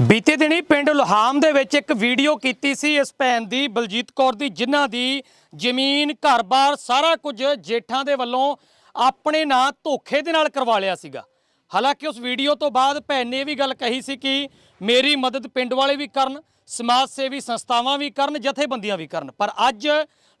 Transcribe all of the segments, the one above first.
ਬੀਤੇ ਦਿਨੀ ਪਿੰਡ ਲੁਹਾਮ ਦੇ ਵਿੱਚ ਇੱਕ ਵੀਡੀਓ ਕੀਤੀ ਸੀ ਇਸ ਭੈਣ ਦੀ, ਬਲਜੀਤ ਕੌਰ ਦੀ, ਜਿਨ੍ਹਾਂ ਦੀ ਜ਼ਮੀਨ, ਘਰ-ਬਾਰ ਸਾਰਾ ਕੁਝ ਜੇਠਾਂ ਦੇ ਵੱਲੋਂ ਆਪਣੇ ਨਾਂ ਧੋਖੇ ਦੇ ਨਾਲ ਕਰਵਾ ਲਿਆ ਸੀਗਾ। ਹਾਲਾਂਕਿ ਉਸ ਵੀਡੀਓ ਤੋਂ ਬਾਅਦ ਭੈਣ ਨੇ ਇਹ ਵੀ ਗੱਲ ਕਹੀ ਸੀ ਕਿ ਮੇਰੀ ਮਦਦ ਪਿੰਡ ਵਾਲੇ ਵੀ ਕਰਨ, ਸਮਾਜ ਸੇਵੀ ਸੰਸਥਾਵਾਂ ਵੀ ਕਰਨ, ਜਥੇਬੰਦੀਆਂ ਵੀ ਕਰਨ। ਪਰ ਅੱਜ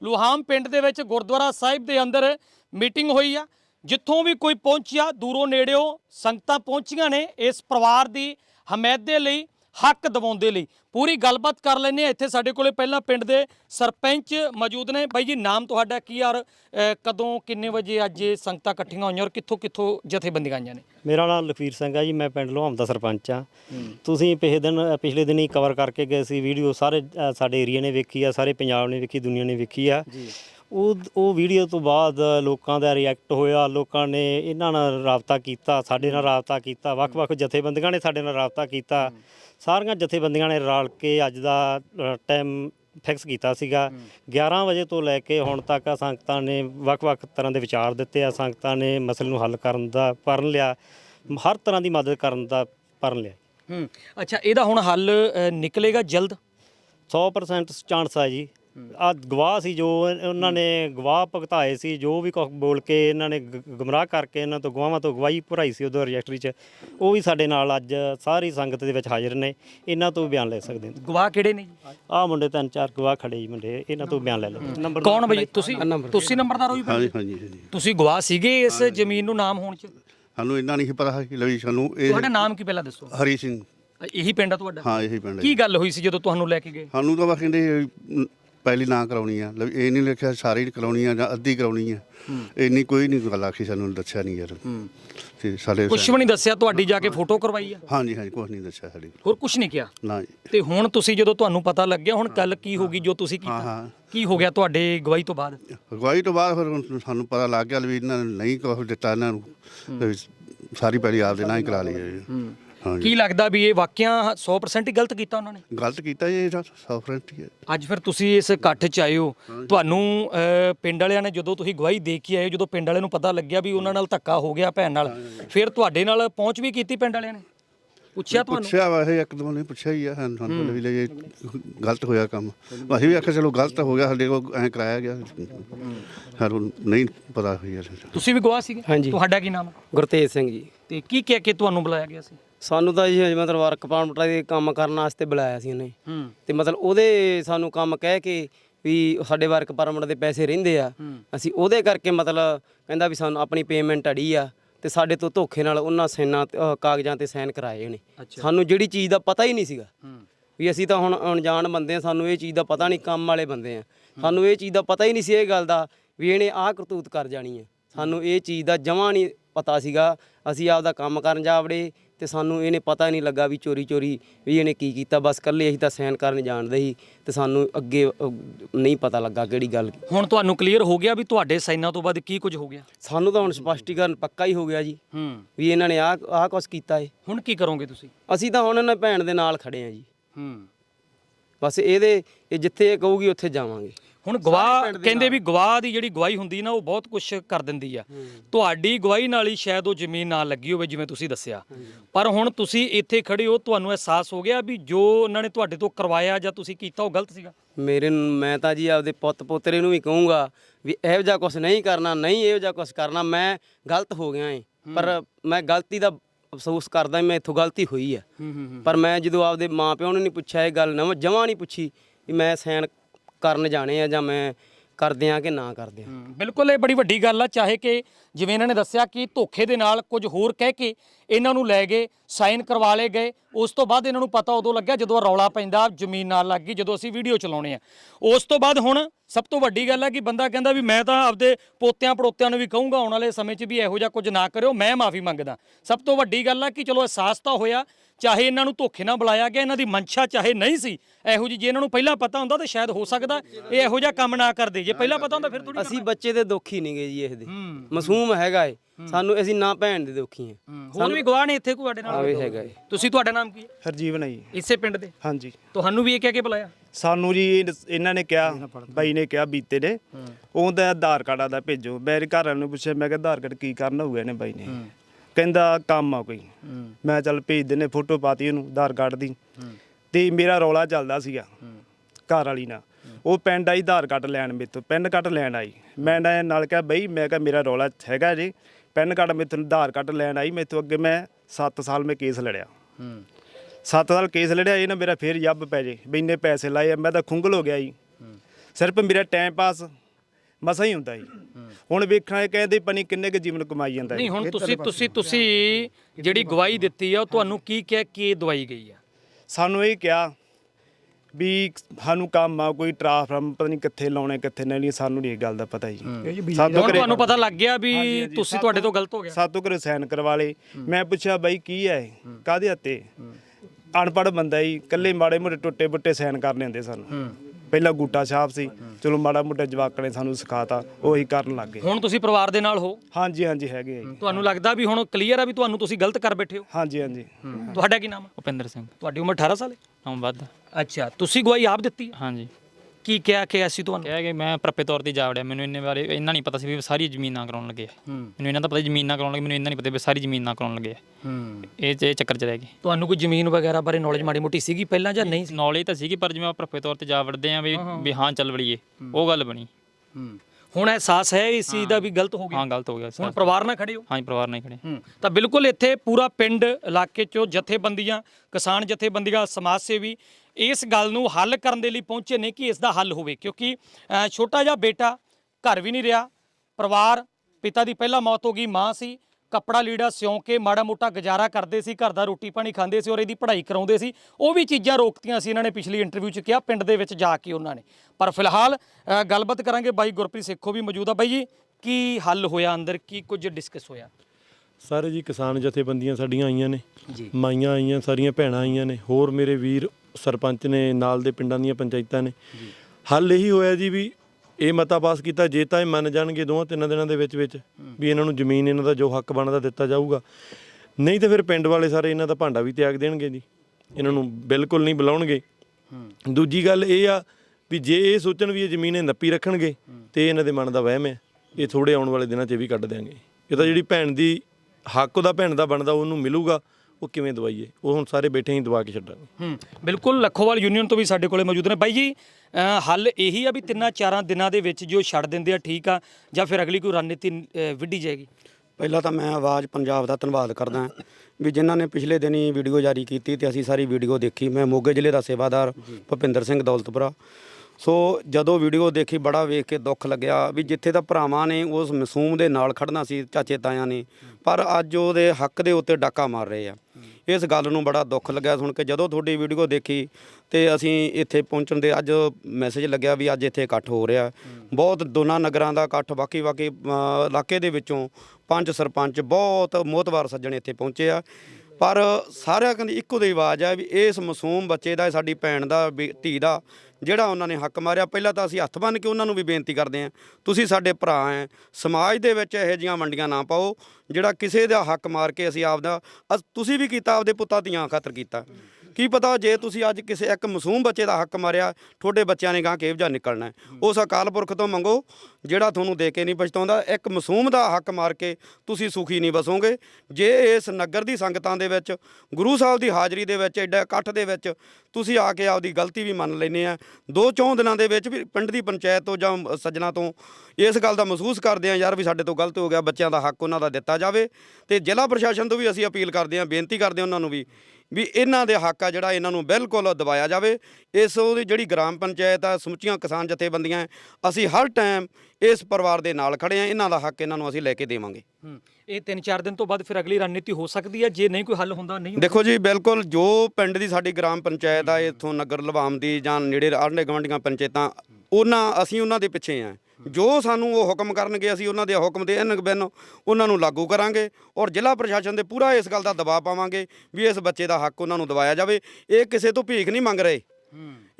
ਲੁਹਾਮ ਪਿੰਡ ਦੇ ਵਿੱਚ ਗੁਰਦੁਆਰਾ ਸਾਹਿਬ ਦੇ ਅੰਦਰ ਮੀਟਿੰਗ ਹੋਈ ਆ, ਜਿੱਥੋਂ ਵੀ ਕੋਈ ਪਹੁੰਚਿਆ, ਦੂਰੋਂ ਨੇੜਿਓਂ ਸੰਗਤਾਂ ਪਹੁੰਚੀਆਂ ਨੇ ਇਸ ਪਰਿਵਾਰ ਦੀ ਹਮਾਇਤ ਦੇ ਲਈ। ਹੱਕ ਦਿਵਾਉਂਦੇ ਲਈ। ਪੂਰੀ ਗੱਲਬਾਤ ਕਰ ਲੈਂਦੇ ਆ ਇੱਥੇ ਸਾਡੇ ਕੋਲੇ ਪਹਿਲਾਂ ਪਿੰਡ ਦੇ ਸਰਪੰਚ ਮੌਜੂਦ ਨੇ। ਬਾਈ ਜੀ ਨਾਮ ਤੁਹਾਡਾ ਕੀ ਯਾਰ ਅਹ ਕਦੋਂ ਕਿੰਨੇ ਵਜੇ ਅੱਜ ਇਹ ਸੰਗਤਾਂ ਇਕੱਠੀਆਂ ਹੋਈਆਂ ਔਰ ਕਿੱਥੋਂ ਕਿੱਥੋਂ ਜਥੇਬੰਦੀਆਂ ਆਈਆਂ ਨੇ? ਮੇਰਾ ਨਾਮ ਲਖਵੀਰ ਸਿੰਘ ਹੈ ਜੀ। ਮੈਂ ਪਿੰਡ ਲੋਹਮ ਦਾ ਸਰਪੰਚ ਆ। ਤੁਸੀਂ ਪਿਛਲੇ ਦਿਨ ਪਿਛਲੇ ਦਿਨ ਹੀ ਕਵਰ ਕਰਕੇ ਗਏ ਸੀ ਵੀਡੀਓ। ਸਾਰੇ ਸਾਡੇ ਏਰੀਆ ਨੇ ਵੇਖੀ ਆ ਸਾਰੇ ਪੰਜਾਬ ਨੇ ਵੇਖੀ ਦੁਨੀਆ ਨੇ ਵੇਖੀ ਆ। ਉਹ ਉਹ ਵੀਡੀਓ ਤੋਂ ਬਾਅਦ ਲੋਕਾਂ ਦਾ ਰਿਐਕਟ ਹੋਇਆ ਲੋਕਾਂ ਨੇ ਇਹਨਾਂ ਨਾਲ ਰਾਬਤਾ ਕੀਤਾ ਸਾਡੇ ਨਾਲ ਰਾਬਤਾ ਕੀਤਾ ਵੱਖ-ਵੱਖ ਜਥੇਬੰਦੀਆਂ ਨੇ ਸਾਡੇ ਨਾਲ ਰਾਬਤਾ ਕੀਤਾ। ਸਾਰੀਆਂ ਜਥੇਬੰਦੀਆਂ ਨੇ ਰਲ ਕੇ ਅੱਜ ਦਾ ਟਾਈਮ ਫਿਕਸ ਕੀਤਾ ਸੀਗਾ। 11 ਵਜੇ ਤੋਂ ਲੈ ਕੇ ਹੁਣ ਤੱਕ ਸੰਗਤਾਂ ਨੇ ਵੱਖ-ਵੱਖ ਤਰ੍ਹਾਂ ਦੇ ਵਿਚਾਰ ਦਿੱਤੇ ਆ ਸੰਗਤਾਂ ਨੇ ਮਸਲੇ ਨੂੰ ਹੱਲ ਕਰਨ ਦਾ ਪਰਨ ਲਿਆ ਹਰ ਤਰ੍ਹਾਂ ਦੀ ਮਦਦ ਕਰਨ ਦਾ ਪਰਨ ਲਿਆ। ਹੂੰ ਅੱਛਾ ਇਹਦਾ ਹੁਣ ਹੱਲ ਨਿਕਲੇਗਾ ਜਲਦ? 100% ਚਾਂਸ ਆ ਜੀ। ਆ ਗਵਾਹ ਸੀ ਜੋ ਉਹਨਾਂ ਨੇ ਗਵਾਹ ਭੁਗਤਾਏ ਸੀ ਜੋ ਵੀ ਕੁਝ ਬੋਲ ਕੇ ਇਹਨਾਂ ਨੇ ਗ- ਗੁੰਮਰਾਹ ਕਰਕੇ ਇਹਨਾਂ ਤੋਂ ਗਵਾਹਾਂ ਤੋਂ ਗਵਾਹੀ ਭਰਾਈ ਸੀ ਉਦੋਂ ਰਜਿਸਟਰੀ 'ਚ ਉਹ ਵੀ ਸਾਡੇ ਨਾਲ ਅੱਜ ਸਾਰੀ ਸੰਗਤ ਦੇ ਵਿੱਚ ਹਾਜ਼ਰ ਨੇ ਇਹਨਾਂ ਤੋਂ ਵੀ ਬਿਆਨ ਲੈ ਸਕਦੇ ਗਵਾਹ ਕਿਹੜੇ ਨੇ ਜੀ? ਆਹ ਮੁੰਡੇ ਤਿੰਨ ਚਾਰ ਗਵਾਹ ਖੜੇ ਜੀ ਮੁੰਡੇ ਇਹਨਾਂ ਤੋਂ ਬਿਆਨ ਲੈ ਲਓ। ਨੰਬਰ ਕੌਣ ਬਈ? ਤੁਸੀਂ ਤੁਸੀਂ ਨੰਬਰਦਾਰ ਹੋ ਜੀ ਹਾਂਜੀ ਹਾਂਜੀ ਹਾਂਜੀ। ਤੁਸੀਂ ਗਵਾਹ ਸੀਗੇ ਇਸ ਜ਼ਮੀਨ ਨੂੰ ਨਾਮ ਹੋਣ ਚ? ਸਾਨੂੰ ਇੰਨਾ ਨਹੀਂ ਸੀ ਪਤਾ ਕਿ ਲਵੀ ਸਾਨੂੰ ਇਹ ਤੁਹਾਡਾ ਨਾਮ ਕੀ ਪਹਿਲਾਂ ਦੱਸੋ? ਹਰੀ ਸਿੰਘ। ਇਹੀ ਪਿੰਡ ਆ ਤੁਹਾਡਾ? ਹਾਂ ਇਹੀ ਪਿੰਡ ਹੈ ਕੀ ਗੱਲ ਹੋਈ ਸੀ ਜਦੋਂ ਤੁਹਾਨੂੰ ਲੈ ਕੇ ਗਏ? ਸਾਨੂੰ ਤਾਂ ਬਸ ਕਹਿੰਦੇ ਅਮ, ਪਹਿਲੀ ਨਾ ਕਰਾਉਣੀ ਆ। ਇਹ ਨਹੀਂ ਲਿਖਿਆ ਸਾਰੀ ਕਰਾਉਣੀ ਆ ਜਾਂ ਅੱਧੀ ਕਰਾਉਣੀ ਆ। ਇੰਨੀ ਕੋਈ ਨਹੀਂ ਗੱਲ ਆਖੀ ਸਾਨੂੰ ਦੱਸਿਆ ਨਹੀਂ ਯਾਰ। ਤੇ ਸਾਡੇ ਕੁਝ ਵੀ ਨਹੀਂ ਦੱਸਿਆ ਤੁਹਾਡੀ ਜਾ ਕੇ ਫੋਟੋ ਕਰਵਾਈ ਆ? ਹਾਂਜੀ ਹਾਂਜੀ ਕੁਝ ਨਹੀਂ ਦੱਸਿਆ ਸਾਡੀ। ਹੋਰ ਕੁਝ ਨਹੀਂ ਕਿਹਾ? ਨਾ ਜੀ। ਤੇ ਹੁਣ ਤੁਸੀਂ ਜਦੋਂ ਤੁਹਾਨੂੰ ਪਤਾ ਲੱਗਿਆ ਹੁਣ ਕੱਲ ਕੀ ਹੋਗੀ ਜੋ ਤੁਸੀਂ ਹਾਂ ਕੀਤਾ? ਹਾਂ ਕੀ ਹੋ ਗਿਆ ਤੁਹਾਡੇ ਗਵਾਹੀ ਤੋਂ ਬਾਅਦ? ਅਗਵਾਈ ਤੋਂ ਬਾਅਦ ਫਿਰ ਹੁਣ ਸਾਨੂੰ ਪਤਾ ਲੱਗ ਗਿਆ ਵੀ ਇਹਨਾਂ ਨੇ ਨਹੀਂ ਕੁਛ ਦਿੱਤਾ ਇਹਨਾਂ ਨੂੰ। ਤੇ ਸਾਰੀ ਪਹਿਲੀ ਆਪਦੇ ਨਾਲ ਹੀ ਕਰਾ ਲਈ ਹੈ। ਜੀ ਹਾਂਜੀ। ਕੀ ਲੱਗਦਾ ਵੀ ਇਹ ਵਾਕਿਆ 100% ਹੀ ਗਲਤ ਕੀਤਾ ਉਹਨਾਂ ਨੇ? ਗਲਤ ਕੀਤਾ ਜੀ ਇਹ ਸੌਫਰੈਂਟ ਹੀ ਹੈ। ਅੱਜ ਫਿਰ ਤੁਸੀਂ ਇਸ ਇਕੱਠ 'ਚ ਆਏ ਹੋ। ਤੁਹਾਨੂੰ ਅਹ, ਪਿੰਡ ਵਾਲਿਆਂ ਨੇ ਜਦੋਂ ਤੁਸੀਂ ਗਵਾਹੀ ਦੇ ਕੇ ਆਏ ਹੋ, ਜਦੋਂ ਪਿੰਡ ਵਾਲਿਆਂ ਨੂੰ ਪਤਾ ਲੱਗਿਆ ਵੀ ਉਹਨਾਂ ਨਾਲ ਧੱਕਾ ਹੋ ਗਿਆ ਭੈਣ ਨਾਲ ਫਿਰ ਤੁਹਾਡੇ ਨਾਲ ਪਹੁੰਚ ਵੀ ਕੀਤੀ ਪਿੰਡ ਵਾਲਿਆਂ ਨੇ? ਪੁੱਛਿਆ ਤੁਹਾਨੂੰ? ਪੁੱਛਿਆ ਵਾ ਇਹ ਇੱਕ ਦੋ ਨੇ ਪੁੱਛਿਆ ਹੀ ਆ ਸਾਨੂੰ ਸਾਨੂੰ ਵੀ ਲੈ ਇਹ ਗਲਤ ਹੋਇਆ ਕੰਮ। ਅਸੀਂ ਵੀ ਆਖਿਆ ਚਲੋ ਗਲਤ ਹੋ ਗਿਆ ਸਾਡੇ ਕੋਲ ਐ ਕਰਾਇਆ ਗਿਆ। ਸਾਨੂੰ ਨਹੀਂ ਪਤਾ ਹੋਈ ਯਾਰ ਤੁਸੀਂ ਵੀ ਗਵਾਹ ਸੀਗੇ? ਹਾਂਜੀ। ਤੁਹਾਡਾ ਕੀ ਨਾਮ? ਹੈ ਗੁਰਤੇਜ ਸਿੰਘ ਜੀ। ਤੇ ਕੀ ਕਹਿ ਕੇ ਤੁਹਾਨੂੰ ਬੁਲਾਇਆ ਗਿਆ ਸੀ? ਸਾਨੂੰ ਤਾਂ ਜੀ ਮਤਲਬ ਵਰਕ ਪਰਮਿਟ ਦੇ ਕੰਮ ਕਰਨ ਵਾਸਤੇ ਬੁਲਾਇਆ ਸੀ ਉਹਨੇ। ਹੂੰ। ਤੇ ਮਤਲਬ ਉਹਦੇ ਸਾਨੂੰ ਕੰਮ ਕਹਿ ਕੇ ਵੀ ਸਾਡੇ ਵਰਕ ਪਰਮਿਟ ਦੇ ਪੈਸੇ ਰਹਿੰਦੇ ਆ। ਅਸੀਂ ਉਹਦੇ ਕਰਕੇ ਮਤਲਬ ਕਹਿੰਦਾ ਵੀ ਸਾਨੂੰ ਆਪਣੀ ਪੇਮੈਂਟ ਅੜੀ ਆ ਤੇ ਸਾਡੇ ਤੋਂ ਧੋਖੇ ਨਾਲ ਉਹਨਾਂ ਸੈਨਾਂ ਕਾਗਜ਼ਾਂ ਤੇ ਸਾਈਨ ਕਰਾਏ ਨੇ ਸਾਨੂੰ ਜਿਹੜੀ ਚੀਜ਼ ਦਾ ਪਤਾ ਹੀ ਨਹੀਂ ਸੀਗਾ। ਵੀ ਅਸੀਂ ਤਾਂ ਹੁਣ ਅਣਜਾਣ ਬੰਦੇ ਆ ਸਾਨੂੰ ਇਹ ਚੀਜ਼ ਦਾ ਪਤਾ ਨਹੀਂ ਕੰਮ ਵਾਲੇ ਬੰਦੇ ਆ। ਸਾਨੂੰ ਇਹ ਚੀਜ਼ ਦਾ ਪਤਾ ਹੀ ਨਹੀਂ ਸੀ ਇਹ ਗੱਲ ਦਾ ਵੀ ਇਹਨੇ ਆਹ ਕਰਤੂਤ ਕਰ ਜਾਣੀ ਹੈ ਸਾਨੂੰ ਇਹ ਚੀਜ਼ ਦਾ ਜਮਾਂ ਨਹੀਂ ਪਤਾ ਸੀਗਾ ਅਸੀਂ ਆਪਦਾ ਕੰਮ ਕਰਨ ਜਾਵੜੇ ਤੇ ਸਾਨੂੰ ਇਹਨੇ ਪਤਾ ਹੀ ਨਹੀਂ ਲੱਗਾ ਵੀ ਚੋਰੀ ਚੋਰੀ ਵੀ ਇਹਨੇ ਕੀ ਕੀਤਾ। ਬਸ ਕੱਲੇ ਅਸੀਂ ਤਾਂ ਸਾਈਨ ਕਰਨ ਜਾਣਦੇ ਸੀ ਤੇ ਸਾਨੂੰ ਅੱਗੇ ਅਹ, ਨਹੀਂ ਪਤਾ ਲੱਗਾ ਕਿਹੜੀ ਗੱਲ ਹੁਣ ਤੁਹਾਨੂੰ ਕਲੀਅਰ ਹੋ ਗਿਆ ਵੀ ਤੁਹਾਡੇ ਸਾਈਨਾਂ ਤੋਂ ਬਾਅਦ ਕੀ ਕੁਝ ਹੋ ਗਿਆ? ਸਾਨੂੰ ਤਾਂ ਹੁਣ ਸਪਸ਼ਟੀਕਰਨ ਪੱਕਾ ਹੀ ਹੋ ਗਿਆ ਜੀ। ਹੂੰ। ਵੀ ਇਹਨਾਂ ਨੇ ਆਹ ਆਹ ਕੁਛ ਕੀਤਾ ਏ। ਹੁਣ ਕੀ ਕਰੋਗੇ ਤੁਸੀਂ? ਅਸੀਂ ਤਾਂ ਹੁਣ ਇਹਨਾਂ ਭੈਣ ਦੇ ਨਾਲ ਖੜੇ ਆ ਜੀ। ਹੂੰ। ਬਸ ਇਹਦੇ ਇਹ ਜਿੱਥੇ ਇਹ ਕਹੂਗੀ ਉੱਥੇ ਜਾਵਾਂਗੇ। ਹੁਣ ਗਵਾਹ ਕਹਿੰਦੇ ਵੀ ਗਵਾਹ ਦੀ ਜਿਹੜੀ ਗਵਾਹੀ ਹੁੰਦੀ ਨਾ ਉਹ ਬਹੁਤ ਕੁਝ ਕਰ ਦਿੰਦੀ ਆ। ਤੁਹਾਡੀ ਗਵਾਹੀ ਨਾਲ ਹੀ ਸ਼ਾਇਦ ਉਹ ਜ਼ਮੀਨ ਨਾ ਲੱਗੀ ਹੋਵੇ ਜਿਵੇਂ ਤੁਸੀਂ ਦੱਸਿਆ। ਪਰ ਹੁਣ ਤੁਸੀਂ ਇੱਥੇ ਖੜੇ ਹੋ ਤੁਹਾਨੂੰ ਅਹਿਸਾਸ ਹੋ ਗਿਆ ਵੀ ਜੋ ਉਹਨਾਂ ਨੇ ਤੁਹਾਡੇ ਤੋਂ ਕਰਵਾਇਆ ਜਾਂ ਤੁਸੀਂ ਕੀਤਾ ਉਹ ਗਲਤ ਸੀਗਾ? ਮੇਰੇ ਮੈਂ ਤਾਂ ਜੀ ਆਪਦੇ ਪੁੱਤ ਪੋਤਰੇ ਨੂੰ ਵੀ ਕਹੂੰਗਾ ਵੀ ਇਹੋ ਜਿਹਾ ਕੁਝ ਨਹੀਂ ਕਰਨਾ ਨਹੀਂ ਇਹੋ ਜਿਹਾ ਕੁਝ ਕਰਨਾ ਮੈਂ ਗਲਤ ਹੋ ਗਿਆ ਏ। ਪਰ ਮੈਂ ਗਲਤੀ ਦਾ ਅਫਸੋਸ ਕਰਦਾ ਮੈਂ ਇੱਥੋਂ ਗਲਤੀ ਹੋਈ ਆ। ਪਰ ਮੈਂ ਜਦੋਂ ਆਪਦੇ ਮਾਂ ਪਿਓ ਨੂੰ ਨਹੀਂ ਪੁੱਛਿਆ ਇਹ ਗੱਲ ਨਾ ਜਮਾਂ ਨਹੀਂ ਪੁੱਛੀ ਵੀ ਮੈਂ ਸੈਨ ਕਰਨ ਜਾਣੇ ਆ ਜਾਂ ਮੈਂ ਕਰਦੇ ਆ ਕਿ ਨਾ ਕਰਦੇ ਆ। ਬਿਲਕੁਲ, ਇਹ ਬੜੀ ਵੱਡੀ ਗੱਲ ਆ। ਚਾਹੇ ਕਿ ਜਿਵੇਂ ਇਹਨਾਂ ਨੇ ਦੱਸਿਆ ਕਿ ਧੋਖੇ ਦੇ ਨਾਲ ਕੁਝ ਹੋਰ ਕਹਿ ਕੇ ਇਹਨਾਂ ਨੂੰ ਲੈ ਗਏ ਸਾਈਨ ਕਰਵਾ ਲਏ ਗਏ। ਉਸ ਤੋਂ ਬਾਅਦ ਇਹਨਾਂ ਨੂੰ ਪਤਾ ਉਦੋਂ ਲੱਗਿਆ ਜਦੋਂ ਰੌਲਾ ਪੈਂਦਾ ਜ਼ਮੀਨ ਨਾਲ ਲੱਗ ਗਈ ਜਦੋਂ ਅਸੀਂ ਵੀਡੀਓ ਚਲਾਉਣੇ ਆ। ਉਸ ਤੋਂ ਬਾਅਦ ਹੁਣ ਸਭ ਤੋਂ ਵੱਡੀ ਗੱਲ ਹੈ ਕਿ ਬੰਦਾ ਕਹਿੰਦਾ ਵੀ ਮੈਂ ਤਾਂ ਆਪਦੇ ਪੋਤਿਆਂ ਪੜੋਤਿਆਂ ਨੂੰ ਵੀ ਕਹੂੰਗਾ ਆਉਣ ਵਾਲੇ ਸਮੇਂ 'ਚ ਵੀ ਇਹੋ ਜਿਹਾ ਕੁਝ ਨਾ ਕਰਿਓ ਮੈਂ ਮਾਫੀ ਮੰਗਦਾ। ਸਭ ਤੋਂ ਵੱਡੀ ਗੱਲ ਹੈ ਕਿ ਚਲੋ ਅਹਿਸਾਸ ਤਾਂ ਹੋਇਆ ਚਾਹੇ ਇਹਨਾਂ ਨੂੰ ਧੋਖੇ ਨਾਲ ਬੁਲਾਇਆ ਗਿਆ ਇਹਨਾਂ ਦੀ ਮਨਸ਼ਾ ਚਾਹੇ ਨਹੀਂ ਸੀ ਇਹੋ ਜੀ ਜੇ ਇਹਨਾਂ ਨੂੰ ਪਹਿਲਾਂ ਪਤਾ ਹੁੰਦਾ ਤਾਂ ਸ਼ਾਇਦ ਹੋ ਸਕਦਾ ਇਹ ਇਹੋ ਜਿਹਾ ਕੰਮ ਨਾ ਕਰਦੇ। ਜੇ ਪਹਿਲਾਂ ਪਤਾ ਹੁੰਦਾ ਫਿਰ ਥੋੜੀ ਅਸੀਂ ਬੱਚੇ ਦੇ ਦੁਖੀ ਨਹੀਂ ਗਏ ਜੀ ਇਹਦੇ। ਹੂੰ। ਮਾਸੂਮ ਹੈਗਾ ਏ ਸਾਨੂੰ ਅਸੀਂ ਨਾ ਭੈਣ ਦੇ ਦੁਖੀ ਆ ਹੋਰ ਵੀ ਗਵਾਹ ਨੇ ਇੱਥੇ ਕੋਈ ਤੁਹਾਡੇ ਨਾਲ? ਆਵੇ ਹੈਗਾ ਏ ਤੁਸੀਂ ਤੁਹਾਡਾ ਨਾਮ ਕੀ ਹੈ? ਹਰਜੀਵਨ ਹੈ ਜੀ। ਇਸੇ ਪਿੰਡ ਦੇ? ਹਾਂਜੀ। ਤੁਹਾਨੂੰ ਵੀ ਇਹ ਕਹਿ ਕੇ ਬੁਲਾਇਆ? ਸਾਨੂੰ ਜੀ ਇਹ- ਇਹਨਾਂ ਨੇ ਕਿਹਾ ਬਾਈ ਨੇ ਕਿਹਾ ਬੀਤੇ ਨੇ। ਉਹਦਾ ਆਧਾਰ ਕਾਰਡ ਆਦਾ ਭੇਜੋ। ਮੇਰੇ ਘਰ ਵਾਲਿਆਂ ਨੂੰ ਪੁੱਛਿਆ ਮੈਂ ਕਿਹਾ ਆਧਾਰ ਕਾਰਡ ਕੀ ਕਰਨਾ ਹੋਊਗਾ ਇਹਨੇ ਬਾਈ ਨੇ? ਕਹਿੰਦਾ ਕੰਮ ਆ ਕੋਈ। ਮੈਂ ਚੱਲ ਭੇਜ ਦਿੰਨੇ ਫੋਟੋ ਪਾਤੀ ਉਹਨੂੰ ਆਧਾਰ ਕਾਰਡ ਦੀ। ਤੇ ਮੇਰਾ ਰੌਲਾ ਚੱਲਦਾ ਸੀਗਾ ਘਰ ਵਾਲੀ ਨਾਲ। ਉਹ ਪਿੰਡ ਆਈ ਆਧਾਰ ਕਾਰਡ ਲੈਣ ਮੇਰੇ ਤੋਂ ਪੈਨ ਕਾਰਡ ਲੈਣ ਆਈ। ਮੈਂ ਨਾ ਨਾਲ ਕਿਹਾ ਬਈ ਮੈਂ ਕਿਹਾ ਮੇਰਾ ਰੌਲਾ ਹੈਗਾ ਜੀ। ਪੈਨ ਕਾਰਡ ਮੇਰੇ ਤੋਂ ਆਧਾਰ ਕਾਰਡ ਲੈਣ ਆਈ ਮੇਰੇ ਤੋਂ ਅੱਗੇ ਮੈਂ 7 ਸਾਲ ਮੈਂ ਕੇਸ ਲੜਿਆ। 7 ਸਾਲ ਕੇਸ ਲੜਿਆ ਇਹ ਨਾ ਮੇਰਾ ਫੇਰ ਯੱਬ ਪੈ ਜੇ ਵੀ ਇੰਨੇ ਪੈਸੇ ਲਾਏ ਆ, ਮੈਂ ਤਾਂ ਖੁੰਗਲ ਹੋ ਗਿਆ ਜੀ। ਸਿਰਫ ਮੇਰਾ ਟਾਈਮ ਪਾਸ ਮਸਾ ਹੀ ਹੁੰਦਾ ਜੀ। ਹੁਣ ਵੇਖਣਾ ਇਹ ਕਹਿੰਦੇ ਪਨੀ ਕਿੰਨੇ ਕੁ ਜੀਵਨ ਕਮਾਈ ਜਾਂਦਾ ਜੀ। ਨਹੀਂ ਹੁਣ ਤੁਸੀਂ ਤੁਸੀਂ ਤੁਸੀਂ ਜਿਹੜੀ ਗਵਾਹੀ ਦਿੱਤੀ ਆ ਉਹ ਤੁਹਾਨੂੰ ਕੀ ਕਹਿ ਕੇ ਦਵਾਈ ਗਈ ਆ? ਸਾਨੂੰ ਇਹ ਕਿਹਾ ਵੀ ਸਾਨੂੰ ਕੰਮ ਆ ਕੋਈ ਟ੍ਰਾਂਸਫਾਰਮ ਪਤਾ ਨਹੀਂ ਕਿੱਥੇ ਲਾਉਣੇ ਕਿੱਥੇ ਨਹੀਂ ਸਾਨੂੰ ਨਹੀਂ ਇਹ ਗੱਲ ਦਾ ਪਤਾ ਜੀ। ਸਾਤੋਂ ਹੁਣ ਘਰੇ ਤੁਹਾਨੂੰ ਪਤਾ ਲੱਗ ਗਿਆ ਵੀ ਤੁਸੀਂ ਤੁਹਾਡੇ ਤੋਂ ਗਲਤ ਹੋ ਗਿਆ। ਸਾਤੋਂ ਘਰੇ ਸਾਈਨ ਕਰਵਾ ਲਏ। ਮੈਂ ਪੁੱਛਿਆ ਬਾਈ ਕੀ ਹੈ? ਕਾਹਦੇ ਹੱਤੇ ਅਨਪੜ੍ਹ ਬੰਦਾ ਹੀ ਕੱਲੇ ਮਾੜੇ ਮੋਟੇ ਟੁੱਟੇ ਬੁੱਟੇ ਸਾਈਨ ਕਰਨੇ ਹੁੰਦੇ ਸਾਨੂੰ। ਪਹਿਲਾਂ ਗੂਟਾ ਛਾਪ ਸੀ ਚਲੋ ਮਾੜਾ ਮੋਟਾ ਜਵਾਕ ਨੇ ਸਾਨੂੰ ਸਿਖਾਤਾ ਉਹੀ ਕਰਨ ਲੱਗ ਗਏ। ਹੁਣ ਤੁਸੀਂ ਪਰਿਵਾਰ ਦੇ ਨਾਲ ਹੋ? ਹਾਂਜੀ ਹਾਂਜੀ ਹੈਗੇ ਆ ਜੀ। ਤੁਹਾਨੂੰ ਲੱਗਦਾ ਵੀ ਹੁਣ ਕਲੀਅਰ ਆ ਵੀ ਤੁਹਾਨੂੰ ਤੁਸੀਂ ਗਲਤ ਕਰ ਬੈਠੇ ਹੋ? ਹਾਂਜੀ ਹਾਂਜੀ। ਤੁਹਾਡਾ ਕੀ ਨਾਮ ਹੈ ਭੁਪਿੰਦਰ ਸਿੰਘ। ਤੁਹਾਡੀ ਉਮਰ 18 ਸਾਲ ਹੈ? ਹਾਂ ਵੱਧ ਅੱਛਾ ਤੁਸੀਂ ਗਵਾਹੀ ਆਪ ਦਿੱਤੀ ਹਾਂਜੀ। ਕੀ ਕਿਹਾ ਕਿ ਐਸੀ ਤੁਹਾਨੂੰ? ਕਿਹਾ ਕਿ ਮੈਂ ਪ੍ਰੱਪੇ ਤੌਰ ਤੇ ਜਾ ਵੜਿਆ। ਮੈਨੂੰ ਇੰਨੇ ਬਾਰੇ ਇੰਨਾ ਨਹੀਂ ਪਤਾ ਸੀ ਵੀ ਸਾਰੀ ਜ਼ਮੀਨ ਨਾ ਕਰਾਉਣ ਲੱਗੇ ਆ। ਮੈਨੂੰ ਇਹਨਾਂ ਦਾ ਪਤਾ ਜ਼ਮੀਨ ਨਾ ਕਰਾਉਣ ਲੱਗੇ ਮੈਨੂੰ ਇੰਨਾ ਨਹੀਂ ਪਤਾ ਵੀ ਸਾਰੀ ਜ਼ਮੀਨ ਨਾ ਕਰਾਉਣ ਲੱਗੇ ਆ। ਹੂੰ। ਇਹ 'ਚ- ਇਹ ਚੱਕਰ ਚ ਰਹਿ ਗਏ। ਤੁਹਾਨੂੰ ਕੋਈ ਜ਼ਮੀਨ ਵਗੈਰਾ ਬਾਰੇ ਨੌਲੇਜ ਮਾੜੀ ਮੋਟੀ ਸੀਗੀ ਪਹਿਲਾਂ ਜਾਂ ਨਹੀਂ ਸੀ? ਨੌਲੇਜ ਤਾਂ ਸੀਗੀ ਪਰ ਜਿਵੇਂ ਆਪਾਂ ਪ੍ਰੱਪੇ ਤੌਰ ਤੇ ਜਾ ਵੜਦੇ ਆ ਵੀ ਵੀ ਹਾਂ ਚੱਲ ਵੜੀਏ। ਉਹ ਗੱਲ ਬਣੀ। ਹੁਣ ਅਹਿਸਾਸ ਹੈ ਇਸ ਚੀਜ਼ ਦਾ ਵੀ ਗਲਤ ਹੋ ਗਿਆ? ਹਾਂ ਗਲਤ ਹੋ ਗਿਆ। ਹੁਣ ਪਰਿਵਾਰ ਨਾਲ ਖੜੇ ਹੋ? ਹਾਂ ਜੀ, ਪਰਿਵਾਰ ਨਹੀਂ ਖੜੇ ਹੂੰ। ਤਾਂ ਬਿਲਕੁਲ ਇੱਥੇ ਪੂਰਾ ਪਿੰਡ ਇਲਾਕੇ ਚੋਂ ਜਥੇਬੰਦੀਆਂ ਕਿਸਾਨ ਜਥੇਬੰਦੀਆਂ ਸਮਾਜ ਸੇਵੀ ਇਸ ਗੱਲ ਨੂੰ ਹੱਲ ਕਰਨ ਦੇ ਲਈ ਪਹੁੰਚੇ ਨੇ ਕਿ ਇਸ ਦਾ ਹੱਲ ਹੋਵੇ ਕਿਉਂਕਿ ਛੋਟਾ ਜਿਹਾ ਬੇਟਾ ਘਰ ਵੀ ਨਹੀਂ ਰਿਹਾ ਪਰਿਵਾਰ ਪਿਤਾ ਦੀ ਪਹਿਲਾਂ ਮੌਤ ਹੋ ਗਈ ਮਾਂ ਸੀ ਕੱਪੜਾ ਲੀੜਾ ਸਿਉਂ ਕੇ ਮਾੜਾ ਮੋਟਾ ਗੁਜ਼ਾਰਾ ਕਰਦੇ ਸੀ ਘਰ ਦਾ ਰੋਟੀ ਪਾਣੀ ਖਾਂਦੇ ਸੀ ਔਰ ਇਹਦੀ ਪੜ੍ਹਾਈ ਕਰਾਉਂਦੇ ਸੀ ਉਹ ਵੀ ਚੀਜ਼ਾਂ ਰੋਕਤੀਆਂ ਸੀ ਇਹਨਾਂ ਨੇ ਪਿਛਲੀ ਇੰਟਰਵਿਊ 'ਚ ਕਿਹਾ ਪਿੰਡ ਦੇ ਵਿੱਚ ਜਾ ਕੇ ਉਹਨਾਂ ਨੇ। ਪਰ ਫਿਲਹਾਲ ਗੱਲਬਾਤ ਕਰਾਂਗੇ ਬਾਈ ਗੁਰਪ੍ਰੀਤ ਸੇਖੋ ਵੀ ਮੌਜੂਦ ਆ। ਬਾਈ ਜੀ ਕੀ ਹੱਲ ਹੋਇਆ ਅੰਦਰ ਕੀ ਕੁਝ ਡਿਸਕਸ ਹੋਇਆ? ਸਾਰੇ ਜੀ ਕਿਸਾਨ ਜਥੇਬੰਦੀਆਂ ਸਾਡੀਆਂ ਆਈਆਂ ਨੇ ਜੀ। ਮਾਈਆਂ ਆਈਆਂ ਸਾਰੀਆਂ ਭੈਣਾਂ ਆਈਆਂ ਨੇ ਹੋਰ ਮੇਰੇ ਵੀਰ ਸਰਪੰਚ ਨੇ ਨਾਲ ਦੇ ਪਿੰਡਾਂ ਦੀਆਂ ਪੰਚਾਇਤਾਂ ਨੇ। ਹੱਲ ਇਹੀ ਹੋਇਆ ਜੀ ਵੀ ਇਹ ਮਤਾ ਪਾਸ ਕੀਤਾ ਜੇ ਤਾਂ ਇਹ ਮੰਨ ਜਾਣਗੇ ਦੋਹਾਂ ਤਿੰਨਾਂ ਦਿਨਾਂ ਦੇ ਵਿੱਚ ਵਿੱਚ ਵੀ ਇਹਨਾਂ ਨੂੰ ਜ਼ਮੀਨ ਇਹਨਾਂ ਦਾ ਜੋ ਹੱਕ ਬਣਦਾ ਦਿੱਤਾ ਜਾਊਗਾ। ਨਹੀਂ ਤਾਂ ਫਿਰ ਪਿੰਡ ਵਾਲੇ ਸਾਰੇ ਇਹਨਾਂ ਦਾ ਭਾਂਡਾ ਵੀ ਤਿਆਗ ਦੇਣਗੇ ਜੀ। ਇਹਨਾਂ ਨੂੰ ਬਿਲਕੁਲ ਨਹੀਂ ਬੁਲਾਉਣਗੇ। ਦੂਜੀ ਗੱਲ ਇਹ ਆ ਵੀ ਜੇ ਇਹ ਸੋਚਣ ਵੀ ਇਹ ਜ਼ਮੀਨ ਇਹ ਨੱਪੀ ਰੱਖਣਗੇ ਤੇ ਇਹਨਾਂ ਦੇ ਮਨ ਦਾ ਵਹਿਮ ਹੈ। ਇਹ ਥੋੜੇ ਆਉਣ ਵਾਲੇ ਦਿਨਾਂ 'ਚ ਇਹ ਵੀ ਕੱਢ ਦਿਆਂਗੇ। ਇਹ ਤਾਂ ਜਿਹੜੀ ਭੈਣ ਦੀ ਹੱਕ ਉਹਦਾ ਭੈਣ ਦਾ ਬਣਦਾ ਉਹਨੂੰ ਮਿਲੂਗਾ। ਉਹ ਕਿਵੇਂ ਦਵਾਈਏ? ਉਹ ਹੁਣ ਸਾਰੇ ਬੈਠੇ ਹੀ ਦਵਾ ਕੇ ਛੱਡਾਂਗੇ। ਹੂੰ ਬਿਲਕੁਲ ਲੱਖੋਵਾਲ ਯੂਨੀਅਨ ਤੋਂ ਵੀ ਸਾਡੇ ਕੋਲੇ ਮੌਜੂਦ ਨੇ। ਬਾਈ ਜੀ ਹੱਲ ਇਹੀ ਆ ਵੀ ਤਿੰਨਾਂ ਚਾਰਾਂ ਦਿਨਾਂ ਦੇ ਵਿੱਚ ਜੋ ਛੱਡ ਦਿੰਦੇ ਆ ਠੀਕ ਆ ਜਾਂ ਫਿਰ ਅਗਲੀ ਕੋਈ ਰਣਨੀਤੀ ਵਿੱਢੀ ਜਾਏਗੀ? ਪਹਿਲਾਂ ਤਾਂ ਮੈਂ ਆਵਾਜ਼ ਪੰਜਾਬ ਦਾ ਧੰਨਵਾਦ ਕਰਦਾ ਹਾਂ ਵੀ ਜਿਨ੍ਹਾਂ ਨੇ ਪਿਛਲੇ ਦਿਨੀ ਵੀਡੀਓ ਜਾਰੀ ਕੀਤੀ ਤੇ ਅਸੀਂ ਸਾਰੀ ਵੀਡੀਓ ਦੇਖੀ। ਮੈਂ ਮੋਗੇ ਜ਼ਿਲ੍ਹੇ ਦਾ ਸੇਵਾਦਾਰ ਭੁਪਿੰਦਰ ਸਿੰਘ ਦੌਲਤਪੁਰਾ। ਸੋ ਜਦੋਂ ਵੀਡੀਓ ਦੇਖੀ, ਬੜਾ ਵੇਖ ਕੇ ਦੁੱਖ ਲੱਗਿਆ ਵੀ ਜਿੱਥੇ ਤਾਂ ਭਰਾਵਾਂ ਨੇ ਉਸ ਮਾਸੂਮ ਦੇ ਨਾਲ ਖੜਨਾ ਸੀ, ਚਾਚੇ ਤਾਇਆਂ ਨੇ, ਪਰ ਅੱਜ ਉਹਦੇ ਹੱਕ ਦੇ ਉੱਤੇ ਡਾਕਾ ਮਾਰ ਰਹੇ ਆ। ਇਸ ਗੱਲ ਨੂੰ ਬੜਾ ਦੁੱਖ ਲੱਗਿਆ ਸੁਣ ਕੇ। ਜਦੋਂ ਤੁਹਾਡੀ ਵੀਡੀਓ ਦੇਖੀ ਤੇ ਅਸੀਂ ਇੱਥੇ ਪਹੁੰਚਣ ਦੇ ਅੱਜ ਮੈਸੇਜ ਲੱਗਿਆ ਵੀ ਅੱਜ ਇੱਥੇ ਇਕੱਠ ਹੋ ਰਿਹਾ। ਬਹੁਤ ਦੋਨਾਂ ਨਗਰਾਂ ਦਾ ਇਕੱਠ ਬਾਕੀ ਬਾਕੀ ਇਲਾਕੇ ਦੇ ਵਿੱਚੋਂ ਪੰਜ ਸਰਪੰਚ ਬਹੁਤ ਮੋਤਵਾਰ ਸੱਜਣ ਇੱਥੇ ਪਹੁੰਚੇ ਆ। ਪਰ ਸਾਰਿਆਂ ਕਹਿੰਦੀ ਇੱਕੋ ਦੀ ਆਵਾਜ਼ ਹੈ ਵੀ ਇਸ ਮਾਸੂਮ ਬੱਚੇ ਦਾ, ਸਾਡੀ ਭੈਣ ਦਾ, ਵੀ ਧੀ ਦਾ ਜਿਹੜਾ ਉਹਨਾਂ ਨੇ ਹੱਕ ਮਾਰਿਆ, ਪਹਿਲਾਂ ਤਾਂ ਅਸੀਂ ਹੱਥ ਬੰਨ ਕੇ ਉਹਨਾਂ ਨੂੰ ਵੀ ਬੇਨਤੀ ਕਰਦੇ ਹਾਂ, ਤੁਸੀਂ ਸਾਡੇ ਭਰਾ ਹੈ, ਸਮਾਜ ਦੇ ਵਿੱਚ ਇਹੋ ਜਿਹੀਆਂ ਮੰਡੀਆਂ ਨਾ ਪਾਓ, ਜਿਹੜਾ ਕਿਸੇ ਦਾ ਹੱਕ ਮਾਰ ਕੇ ਅਸੀਂ ਆਪਦਾ, ਅਸ- ਤੁਸੀਂ ਵੀ ਕੀਤਾ, ਆਪਦੇ ਪੁੱਤਾਂ, ਧੀਆਂ ਖਾਤਰ ਕੀਤਾ। ਕੀ ਪਤਾ ਜੇ ਤੁਸੀਂ ਅੱਜ ਕਿਸੇ ਇੱਕ ਮਾਸੂਮ ਬੱਚੇ ਦਾ ਹੱਕ ਮਾਰਿਆ ਤੁਹਾਡੇ ਬੱਚਿਆਂ ਨੇ ਗਾਂ ਕਿਹੋ ਜਿਹਾ ਨਿਕਲਣਾ ਹੈ। ਉਸ ਅਕਾਲ ਪੁਰਖ ਤੋਂ ਮੰਗੋ ਜਿਹੜਾ ਤੁਹਾਨੂੰ ਦੇ ਕੇ ਨਹੀਂ ਪਛਤਾਉਂਦਾ ਇੱਕ ਮਾਸੂਮ ਦਾ ਹੱਕ ਮਾਰ ਕੇ ਤੁਸੀਂ ਸੁਖੀ ਨਹੀਂ ਬਸੋਗੇ ਜੇ ਇਸ ਨਗਰ ਦੀ ਸੰਗਤਾਂ ਦੇ ਵਿੱਚ ਗੁਰੂ ਸਾਹਿਬ ਦੀ ਹਾਜ਼ਰੀ ਦੇ ਵਿੱਚ ਐਡਾ ਇਕੱਠ ਦੇ ਵਿੱਚ ਤੁਸੀਂ ਆ ਕੇ ਆਪਦੀ ਗਲਤੀ ਵੀ ਮੰਨ ਲੈਨੇ ਆ ਦੋ ਚੌਂ ਦਿਨਾਂ ਦੇ ਵਿੱਚ ਵੀ ਪਿੰਡ ਦੀ ਪੰਚਾਇਤ ਤੋਂ ਜਾਂ ਸੱਜਣਾ ਤੋਂ ਇਸ ਗੱਲ ਦਾ ਮਹਿਸੂਸ ਕਰਦੇ ਆ ਯਾਰ ਵੀ ਸਾਡੇ ਤੋਂ ਗਲਤ ਹੋ ਗਿਆ ਬੱਚਿਆਂ ਦਾ ਹੱਕ ਉਹਨਾਂ ਦਾ ਦਿੱਤਾ ਜਾਵੇ। ਤੇ ਜ਼ਿਲ੍ਹਾ ਪ੍ਰਸ਼ਾਸਨ ਤੋਂ ਵੀ ਅਸੀਂ ਅਪੀਲ ਕਰਦੇ ਆ ਬੇਨਤੀ ਕਰਦੇ ਆ ਉਹਨਾਂ ਨੂੰ ਵੀ ਵੀ ਇਹਨਾਂ ਦੇ ਹੱਕ ਆ ਜਿਹੜਾ ਇਹਨਾਂ ਨੂੰ ਬਿਲਕੁਲ ਦਬਾਇਆ ਜਾਵੇ। ਇਸ ਉਹਦੀ ਜਿਹੜੀ ਗ੍ਰਾਮ ਪੰਚਾਇਤ ਆ ਸਮੁੱਚੀਆਂ ਕਿਸਾਨ ਜਥੇਬੰਦੀਆਂ ਅਸੀਂ ਹਰ ਟਾਈਮ ਇਸ ਪਰਿਵਾਰ ਦੇ ਨਾਲ ਖੜੇ ਆ। ਇਹਨਾਂ ਦਾ ਹੱਕ ਇਹਨਾਂ ਨੂੰ ਅਸੀਂ ਲੈ ਕੇ ਦੇਵਾਂਗੇ। ਇਹ 3-4 ਦਿਨ ਤੋਂ ਬਾਅਦ ਫਿਰ ਅਗਲੀ ਰਣਨੀਤੀ ਹੋ ਸਕਦੀ ਹੈ ਜੇ ਨਹੀਂ ਕੋਈ ਹੱਲ ਹੁੰਦਾ ਨਹੀਂ ਦੇਖੋ ਜੀ ਬਿਲਕੁਲ ਜੋ ਪਿੰਡ ਦੀ ਸਾਡੀ ਗ੍ਰਾਮ ਪੰਚਾਇਤ ਆ ਇੱਥੋਂ ਨਗਰ ਲਵਾਮ ਦੀ ਜਾਂ ਨੇੜੇ ਆਂਢੇ ਗੁਆਂਢੀਆਂ ਪੰਚਾਇਤਾਂ ਉਹਨਾਂ ਅਸੀਂ ਉਹਨਾਂ ਦੇ ਪਿੱਛੇ ਆ। ਜੋ ਸਾਨੂੰ ਉਹ ਹੁਕਮ ਕਰਨਗੇ ਅਸੀਂ ਉਹਨਾਂ ਦੇ ਹੁਕਮ ਦੇ ਅਨਗ ਬਿਨ ਉਹਨਾਂ ਨੂੰ ਲਾਗੂ ਕਰਾਂਗੇ ਔਰ ਜ਼ਿਲ੍ਹਾ ਪ੍ਰਸ਼ਾਸਨ ਦੇ ਪੂਰਾ ਇਸ ਗੱਲ ਦਾ ਦਬਾਅ ਪਾਵਾਂਗੇ ਵੀ ਇਸ ਬੱਚੇ ਦਾ ਹੱਕ ਉਹਨਾਂ ਨੂੰ ਦਿਵਾਇਆ ਜਾਵੇ। ਇਹ ਕਿਸੇ ਤੋਂ ਭੀਖ ਨਹੀਂ ਮੰਗ ਰਹੇ।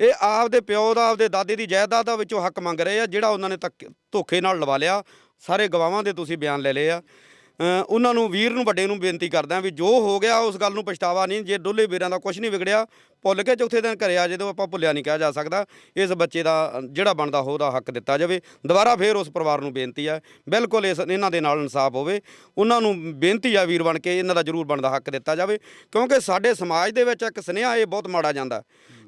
ਇਹ ਆਪਦੇ ਪਿਓ ਦਾ ਆਪਦੇ ਦਾਦੇ ਦੀ ਜਾਇਦਾਦ ਦਾ ਵਿੱਚੋਂ ਹੱਕ ਮੰਗ ਰਹੇ ਆ ਜਿਹੜਾ ਉਹਨਾਂ ਨੇ ਧੋਖੇ ਨਾਲ ਲਵਾ ਲਿਆ। ਸਾਰੇ ਗਵਾਹਾਂ ਦੇ ਤੁਸੀਂ ਬਿਆਨ ਲੈ ਲਏ ਆ। ਉਹਨਾਂ ਨੂੰ ਵੀਰ ਨੂੰ ਵੱਡੇ ਨੂੰ ਬੇਨਤੀ ਕਰਦਾ ਵੀ ਜੋ ਹੋ ਗਿਆ ਉਸ ਗੱਲ ਨੂੰ ਪਛਤਾਵਾ ਨਹੀਂ, ਜੇ ਡੋਲੇ ਵੀਰਾਂ ਦਾ ਕੁਝ ਨਹੀਂ ਵਿਗੜਿਆ, ਭੁੱਲ ਕੇ ਚੌਥੇ ਦਿਨ ਘਰੇ ਆ ਜਦੋਂ ਆਪਾਂ ਭੁੱਲਿਆ ਨਹੀਂ ਕਿਹਾ ਜਾ ਸਕਦਾ। ਇਸ ਬੱਚੇ ਦਾ, ਜਿਹੜਾ ਬਣਦਾ ਉਹਦਾ ਹੱਕ ਦਿੱਤਾ ਜਾਵੇ। ਦੁਬਾਰਾ ਫੇਰ ਉਸ ਪਰਿਵਾਰ ਨੂੰ ਬੇਨਤੀ ਹੈ, ਬਿਲਕੁਲ ਇਸ, ਇਹਨਾਂ ਦੇ ਨਾਲ ਇਨਸਾਫ ਹੋਵੇ। ਉਹਨਾਂ ਨੂੰ ਬੇਨਤੀ ਆ ਵੀਰ ਬਣ ਕੇ ਇਹਨਾਂ ਦਾ ਜ਼ਰੂਰ ਬਣਦਾ ਹੱਕ ਦਿੱਤਾ ਜਾਵੇ, ਕਿਉਂਕਿ ਸਾਡੇ ਸਮਾਜ ਦੇ ਵਿੱਚ ਇੱਕ ਸੁਨੇਹਾ ਇਹ ਬਹੁਤ ਮਾੜਾ ਜਾਂਦਾ।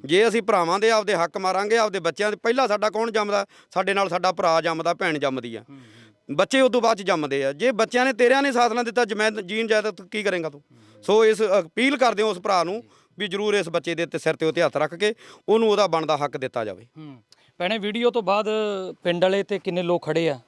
ਜੇ ਅਸੀਂ ਭਰਾਵਾਂ ਦੇ ਆਪਦੇ ਹੱਕ ਮਾਰਾਂਗੇ, ਆਪਦੇ ਬੱਚਿਆਂ ਦੇ, ਪਹਿਲਾਂ ਸਾਡਾ ਕੌਣ ਜੰਮਦਾ? ਸਾਡੇ ਨਾਲ ਸਾਡਾ ਭਰਾ ਜੰਮਦਾ, ਭੈਣ ਜੰਮਦੀ ਆ। ਬੱਚੇ ਉਦੋਂ ਬਾਅਦ ਚ ਜੰਮਦੇ ਆ। ਜੇ ਬੱਚਿਆਂ ਨੇ ਤੇਰਿਆਂ ਨੇ ਸਾਥ ਨਾ ਦਿੱਤਾ ਜਮੈਨ ਜੀਨ ਜਾਇਦਾਦ ਤੂੰ ਕੀ ਕਰੇਗਾ ਤੂੰ? ਸੋ ਇਸ ਅਪੀਲ ਕਰਦੇ ਹਾਂ ਉਸ ਭਰਾ ਨੂੰ ਵੀ ਜਰੂਰ ਇਸ ਬੱਚੇ ਦੇ ਤੇ ਸਿਰ ਤੇ ਉੱਤੇ ਹੱਥ ਰੱਖ ਕੇ ਉਹਨੂੰ ਉਹਦਾ ਬਣਦਾ ਹੱਕ ਦਿੱਤਾ ਜਾਵੇ। ਹੂੰ। ਭੈਣੇ ਵੀਡੀਓ ਤੋਂ ਬਾਅਦ ਪਿੰਡ ਵਾਲੇ ਤੇ ਕਿੰਨੇ ਲੋਕ ਖੜੇ ਆ?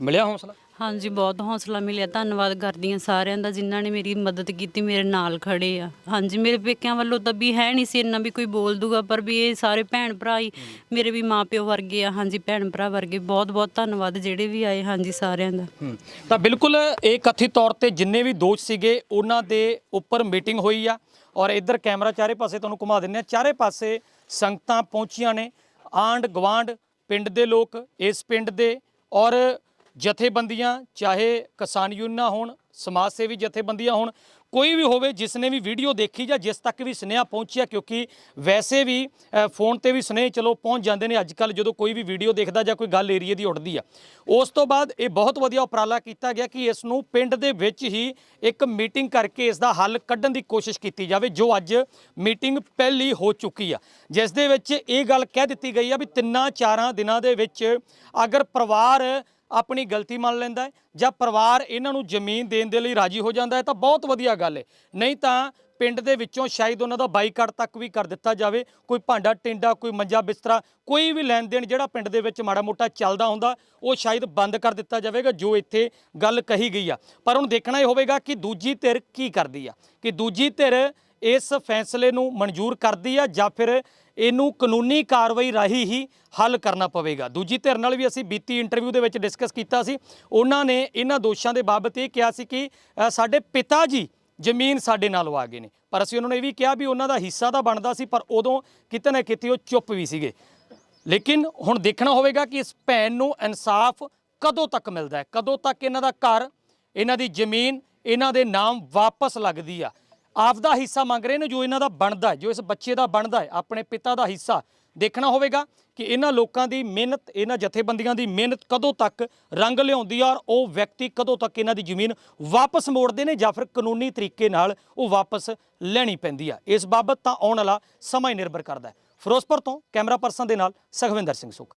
ਮਿਲਿਆ ਹੌਸਲਾ? ਹਾਂਜੀ, ਬਹੁਤ ਹੌਸਲਾ ਮਿਲਿਆ। ਧੰਨਵਾਦ ਕਰਦੀ ਹਾਂ ਸਾਰਿਆਂ ਦਾ ਜਿਨ੍ਹਾਂ ਨੇ ਮੇਰੀ ਮਦਦ ਕੀਤੀ, ਮੇਰੇ ਨਾਲ ਖੜੇ ਆ। ਹਾਂਜੀ, ਮੇਰੇ ਪੇਕਿਆਂ ਵੱਲੋਂ ਤਾਂ ਵੀ ਹੈ ਨਹੀਂ ਸੀ ਇੰਨਾ ਵੀ ਕੋਈ ਬੋਲ ਦੂਗਾ, ਪਰ ਵੀ ਇਹ ਸਾਰੇ ਭੈਣ ਭਰਾ ਹੀ ਮੇਰੇ ਵੀ ਮਾਪਿਓ ਵਰਗੇ ਆ। ਹਾਂਜੀ, ਭੈਣ ਭਰਾ ਵਰਗੇ ਬਹੁਤ ਬਹੁਤ ਧੰਨਵਾਦ ਜਿਹੜੇ ਵੀ ਆਏ, ਹਾਂਜੀ, ਸਾਰਿਆਂ ਦਾ। ਹੂੰ। ਤਾਂ ਬਿਲਕੁਲ ਇਹ ਕਥਿਤ ਤੌਰ ਤੇ ਜਿੰਨੇ ਵੀ ਦੋਸ਼ ਸੀਗੇ, ਉਹਨਾਂ ਦੇ ਉੱਪਰ ਮੀਟਿੰਗ ਹੋਈ ਆ। ਔਰ ਇੱਧਰ ਕੈਮਰਾ ਚਾਰੇ ਪਾਸੇ ਤੁਹਾਨੂੰ ਘੁਮਾ ਦਿੰਨੇ ਆ ਚਾਰੇ ਪਾਸੇ ਸੰਗਤਾਂ ਪਹੁੰਚੀਆਂ ਨੇ। ਆਂਡ ਗਵਾਂਡ ਪਿੰਡ ਦੇ ਲੋਕ, ਇਸ ਪਿੰਡ ਦੇ। ਔਰ ਜਥੇਬੰਦੀਆਂ, ਚਾਹੇ ਕਿਸਾਨ ਯੂਨੀਅਨਾਂ ਹੋਣ, ਸਮਾਜ ਸੇਵੀ ਜਥੇਬੰਦੀਆਂ ਹੋਣ, ਕੋਈ ਵੀ ਹੋਵੇ ਜਿਸ ਨੇ ਵੀ ਵੀਡੀਓ ਦੇਖੀ ਜਾਂ ਜਿਸ ਤੱਕ ਵੀ ਸੁਨੇਹਾ ਪਹੁੰਚਿਆ, ਕਿਉਂਕਿ ਵੈਸੇ ਵੀ ਫੋਨ ਤੇ ਵੀ ਸੁਨੇਹੇ ਚਲੋ ਪਹੁੰਚ ਜਾਂਦੇ ਨੇ ਅੱਜ ਕੱਲ ਜਦੋਂ ਕੋਈ ਵੀ ਵੀਡੀਓ ਦੇਖਦਾ ਜਾਂ ਕੋਈ ਗੱਲ ਏਰੀਏ ਦੀ ਉੱਠਦੀ ਆ। ਉਸ ਤੋਂ ਬਾਅਦ ਇਹ ਬਹੁਤ ਵਧੀਆ ਉਪਰਾਲਾ ਕੀਤਾ ਗਿਆ ਕਿ ਇਸ ਨੂੰ ਪਿੰਡ ਦੇ ਵਿੱਚ ਹੀ ਇੱਕ ਮੀਟਿੰਗ ਕਰਕੇ ਇਸ ਦਾ ਹੱਲ ਕੱਢਣ ਦੀ ਕੋਸ਼ਿਸ਼ ਕੀਤੀ ਜਾਵੇ, ਜੋ ਅੱਜ ਮੀਟਿੰਗ ਪਹਿਲੀ ਹੋ ਚੁੱਕੀ ਆ। ਜਿਸ ਦੇ ਵਿੱਚ ਇਹ ਗੱਲ ਕਹਿ ਦਿੱਤੀ ਗਈ ਆ ਵੀ ਤਿੰਨਾਂ ਚਾਰਾਂ ਦਿਨਾਂ ਦੇ ਵਿੱਚ ਅਗਰ ਪਰਿਵਾਰ ਆਪਣੀ ਗਲਤੀ ਮੰਨ ਲੈਂਦਾ ਹੈ ਜਾਂ ਪਰਿਵਾਰ ਇਹਨਾਂ ਨੂੰ ਜ਼ਮੀਨ ਦੇਣ ਦੇ ਲਈ ਰਾਜੀ ਹੋ ਜਾਂਦਾ ਹੈ, ਤਾਂ ਬਹੁਤ ਵਧੀਆ ਗੱਲ ਹੈ। ਨਹੀਂ ਤਾਂ ਪਿੰਡ ਦੇ ਵਿੱਚੋਂ ਸ਼ਾਇਦ ਉਹਨਾਂ ਦਾ ਬਾਈਕਾਟ ਤੱਕ ਵੀ ਕਰ ਦਿੱਤਾ ਜਾਵੇ, ਕੋਈ ਭਾਂਡਾ ਟਿੰਡਾ, ਕੋਈ ਮੰਜਾ ਬਿਸਤਰਾ, ਕੋਈ ਵੀ ਲੈਣ ਦੇਣ ਜਿਹੜਾ ਪਿੰਡ ਦੇ ਵਿੱਚ ਮਾੜਾ ਮੋਟਾ ਚੱਲਦਾ ਹੁੰਦਾ, ਉਹ ਸ਼ਾਇਦ ਬੰਦ ਕਰ ਦਿੱਤਾ ਜਾਵੇਗਾ, ਜੋ ਇੱਥੇ ਗੱਲ ਕਹੀ ਗਈ ਆ। ਪਰ ਹੁਣ ਦੇਖਣਾ ਇਹ ਹੋਵੇਗਾ ਕਿ ਦੂਜੀ ਧਿਰ ਕੀ ਕਰਦੀ ਆ, ਕਿ ਦੂਜੀ ਧਿਰ ਇਸ ਫੈਸਲੇ ਨੂੰ ਮਨਜ਼ੂਰ ਕਰਦੀ ਆ ਜਾਂ ਫਿਰ ਇਹਨੂੰ ਕਾਨੂੰਨੀ ਕਾਰਵਾਈ ਰਾਹੀਂ ਹੀ ਹੱਲ ਕਰਨਾ ਪਵੇਗਾ। ਦੂਜੀ ਧਿਰ ਨਾਲ ਵੀ ਅਸੀਂ ਬੀਤੀ ਇੰਟਰਵਿਊ ਦੇ ਵਿੱਚ ਡਿਸਕਸ ਕੀਤਾ ਸੀ। ਉਹਨਾਂ ਨੇ ਇਹਨਾਂ ਦੋਸ਼ਾਂ ਦੇ ਬਾਬਤ ਇਹ ਕਿਹਾ ਸੀ ਕਿ ਸਾਡੇ ਪਿਤਾ ਜੀ ਜ਼ਮੀਨ ਸਾਡੇ ਨਾਲੋਂ ਆ ਗਏ ਨੇ। ਪਰ ਅਸੀਂ ਉਹਨਾਂ ਨੂੰ ਇਹ ਵੀ ਕਿਹਾ ਵੀ ਉਹਨਾਂ ਦਾ ਹਿੱਸਾ ਤਾਂ ਬਣਦਾ ਸੀ, ਪਰ ਉਦੋਂ ਕਿਤੇ ਨਾ ਕਿਤੇ ਉਹ ਚੁੱਪ ਵੀ ਸੀਗੇ। ਲੇਕਿਨ ਹੁਣ ਦੇਖਣਾ ਹੋਵੇਗਾ ਕਿ ਇਸ ਭੈਣ ਨੂੰ ਇਨਸਾਫ ਕਦੋਂ ਤੱਕ ਮਿਲਦਾ ਹੈ? ਕਦੋਂ ਤੱਕ ਇਹਨਾਂ ਦਾ ਘਰ, ਇਹਨਾਂ ਦੀ ਜ਼ਮੀਨ, ਇਹਨਾਂ ਦੇ ਨਾਮ ਵਾਪਸ ਲੱਗਦੀ ਆ? ਆਪਦਾ ਹਿੱਸਾ ਮੰਗ ਰਹੇ ਨੇ, ਜੋ ਇਹਨਾਂ ਦਾ ਬਣਦਾ ਜੋ ਇਸ ਬੱਚੇ ਦਾ ਬਣਦਾ ਹੈ, ਆਪਣੇ ਪਿਤਾ ਦਾ ਹਿੱਸਾ। ਦੇਖਣਾ ਹੋਵੇਗਾ ਕਿ ਇਹਨਾਂ ਲੋਕਾਂ ਦੀ ਮਿਹਨਤ, ਇਹਨਾਂ ਜਥੇਬੰਦੀਆਂ ਦੀ ਮਿਹਨਤ ਕਦੋਂ ਤੱਕ ਰੰਗ ਲਿਆਉਂਦੀ ਆ ਔਰ ਉਹ ਵਿਅਕਤੀ ਕਦੋਂ ਤੱਕ ਇਹਨਾਂ ਦੀ ਜ਼ਮੀਨ ਵਾਪਸ ਮੋੜਦੇ ਨੇ ਜਾਂ ਫਿਰ ਕਾਨੂੰਨੀ ਤਰੀਕੇ ਨਾਲ ਉਹ ਵਾਪਸ ਲੈਣੀ ਪੈਂਦੀ ਆ। ਇਸ ਬਾਬਤ ਤਾਂ ਆਉਣ ਵਾਲਾ ਸਮਾਂ ਹੀ ਨਿਰਭਰ ਕਰਦਾ ਹੈ। ਫਿਰੋਜ਼ਪੁਰ ਤੋਂ ਕੈਮਰਾ ਪਰਸਨ ਦੇ ਨਾਲ ਸਖਵਿੰਦਰ ਸਿੰਘ ਸੁਖ।